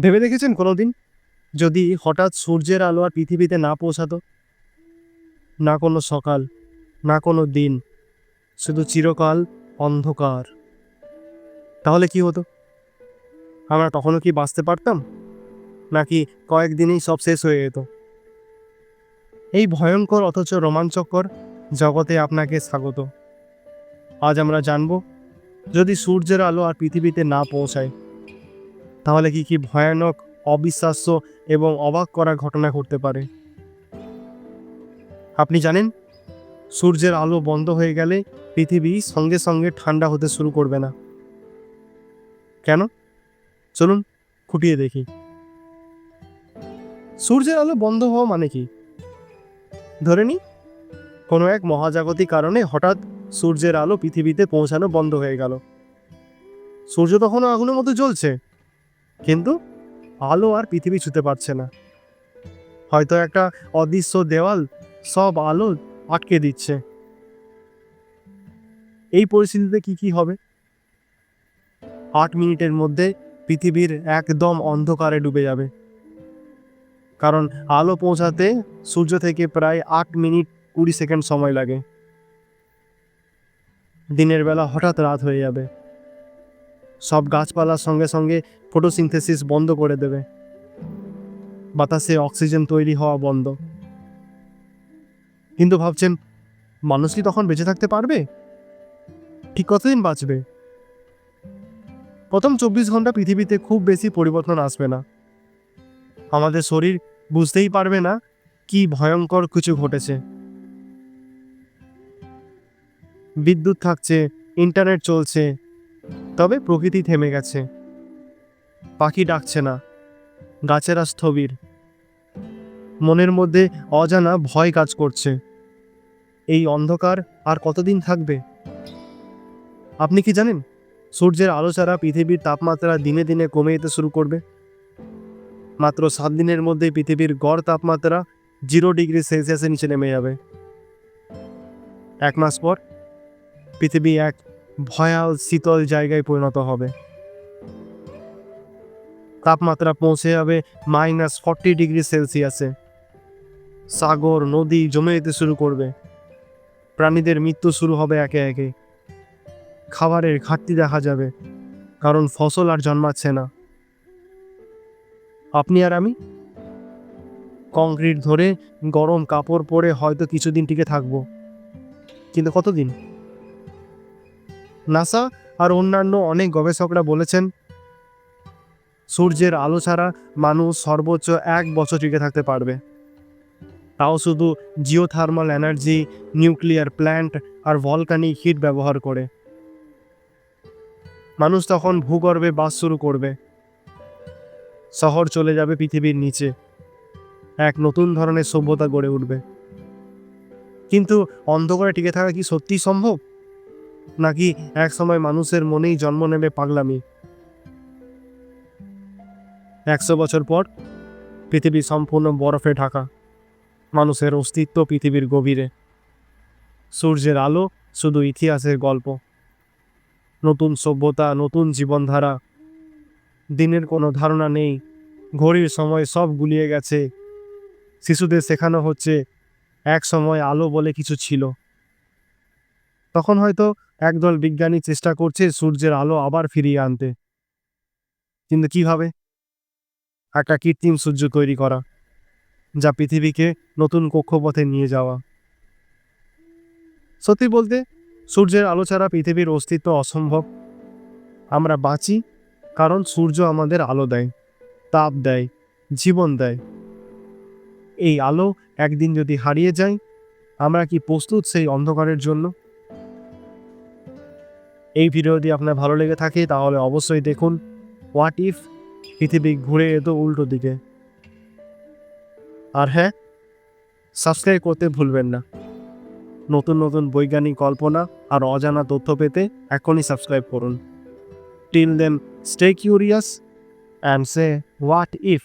ভেবে দেখেছেন কোনোদিন? যদি হঠাৎ সূর্যের আলো আর পৃথিবীতে না পৌঁছাতো? না কোনো সকাল, না কোনো দিন, শুধু চিরকাল অন্ধকার। তাহলে কি হতো? আমরা তখনও কি বাঁচতে পারতাম? নাকি কয়েকদিনেই সব শেষ হয়ে যেত? এই ভয়ঙ্কর অথচ রোমাঞ্চকর জগতে আপনাকে স্বাগত। আজ আমরা জানব, যদি সূর্যের আলো আর পৃথিবীতে না পৌঁছায় তাহলে কি কি ভয়ানক, অবিশ্বাস্য এবং অবাক করা ঘটনা ঘটতে পারে? আপনি জানেন, সূর্যের আলো বন্ধ হয়ে গেলে পৃথিবী সঙ্গে সঙ্গে ঠান্ডা হতে শুরু করবে না। কেন? চলুন খুঁটিয়ে দেখি। সূর্যের আলো বন্ধ হওয়া মানে কি? ধরে নি কোনো এক মহাজাগতিক কারণে হঠাৎ সূর্যের আলো পৃথিবীতে পৌঁছানো বন্ধ হয়ে গেল। সূর্য তখনও আগুনের মতো জ্বলছে। কিন্তু আলো আর পৃথিবী ছুতে পারছে না। হয়তো একটা অদৃশ্য দেওয়াল সব আলো আটকে দিচ্ছে। এই পরিস্থিতিতে কি কি হবে? আট মিনিটের মধ্যে পৃথিবীর একদম অন্ধকারে ডুবে যাবে। কারণ আলো পৌঁছাতে সূর্য থেকে প্রায় আট মিনিট কুড়ি সেকেন্ড সময় লাগে। দিনের বেলা হঠাৎ রাত হয়ে যাবে। সব গাছপালার সঙ্গে সঙ্গে ফটোসিনথেসিস বন্ধ করে দেবে। বাতাসে অক্সিজেন তৈরি হওয়া বন্ধ। কিন্তু ভাবছেন, মানুষ কি তখন বেঁচে থাকতে পারবে? ঠিক কতদিন বাঁচবে? প্রথম চব্বিশ ঘণ্টা পৃথিবীতে খুব বেশি পরিবর্তন আসবে না। আমাদের শরীর বুঝতেই পারবে না কি ভয়ঙ্কর কিছু ঘটেছে। বিদ্যুৎ থাকছে ইন্টারনেট চলছে তবে প্রকৃতি থেমে গেছে। পাখি ডাকছে না। গাছেরা স্থবির। মনের মধ্যে অজানা ভয় কাজ করছে। এই অন্ধকার আর কতদিন থাকবে? আপনি কি জানেন, সূর্যের আলো ছাড়া পৃথিবীর তাপমাত্রা দিনে দিনে কমে যেতে শুরু করবে? মাত্র সাত দিনের মধ্যে পৃথিবীর গড় তাপমাত্রা জিরো ডিগ্রি সেলসিয়াসের নিচে নেমে যাবে। এক মাস পর, পৃথিবী এক ভয়াল শীতল জায়গায় পরিণত হবে। তাপমাত্রা পৌঁছে যাবে মাইনাস ফর্টি ডিগ্রি সেলসিয়াসে। সাগর, নদী জমে যেতে শুরু করবে। প্রাণীদের মৃত্যু শুরু হবে একে একে। খাবারের ঘাটতি দেখা যাবে, কারণ ফসল আর জন্মাচ্ছে না। আপনি আর আমি? কংক্রিট ধরে গরম কাপড় পরে হয়তো কিছুদিন টিকে থাকব। কিন্তু কতদিন? নাসা আর অন্যান্য অনেক গবেষকরা বলেছেন, সূর্যের আলো ছাড়া মানুষ সর্বোচ্চ এক বছর টিকে থাকতে পারবে। তাও শুধু জিওথার্মাল এনার্জি নিউক্লিয়ার প্ল্যান্ট আর ভলকানিক হিট ব্যবহার করে। মানুষ তখন ভূগর্ভে বাস শুরু করবে। শহর চলে যাবে পৃথিবীর নিচে। এক নতুন ধরনের সভ্যতা গড়ে উঠবে। কিন্তু অন্ধকারে টিকে থাকা কি সত্যিই সম্ভব? নাকি এক সময় মানুষের মনেই জন্ম নেবে পাগলামি? একশো বছর পর পৃথিবী সম্পূর্ণ বরফে ঢাকা, মানুষের অস্তিত্ব পৃথিবীর গভীরে। সূর্যের আলো শুধু ইতিহাসের গল্প। নতুন সভ্যতা, নতুন জীবনধারা। দিনের কোনো ধারণা নেই, ঘড়ির সময় সব গুলিয়ে গেছে। শিশুদের শেখানো হচ্ছে, এক সময় আলো বলে কিছু ছিল। তখন হয়তো একদল বিজ্ঞানী চেষ্টা করছে সূর্যের আলো আবার ফিরিয়ে আনতে। কিন্তু কীভাবে? একটা কৃত্রিম সূর্য তৈরি করা, যা পৃথিবীকে নতুন কক্ষপথে নিয়ে যাওয়া। সত্যি বলতে, সূর্যের আলো ছাড়া পৃথিবীর অস্তিত্ব অসম্ভব। আমরা বাঁচি কারণ সূর্য আমাদের আলো দেয়, তাপ দেয়, জীবন দেয়। এই আলো একদিন যদি হারিয়ে যায়, আমরা কি প্রস্তুত সেই অন্ধকারের জন্য? এই ভিডিওটি আপনার ভালো লেগে থাকে, তাহলে অবশ্যই দেখুন হোয়াট ইফ পৃথিবী ঘুরে যেত উল্টো দিকে। আর হ্যাঁ সাবস্ক্রাইব করতে ভুলবেন না। নতুন নতুন বৈজ্ঞানিক কল্পনা আর অজানা তথ্য পেতে এখনই সাবস্ক্রাইব করুন। Till then stay curious and say what if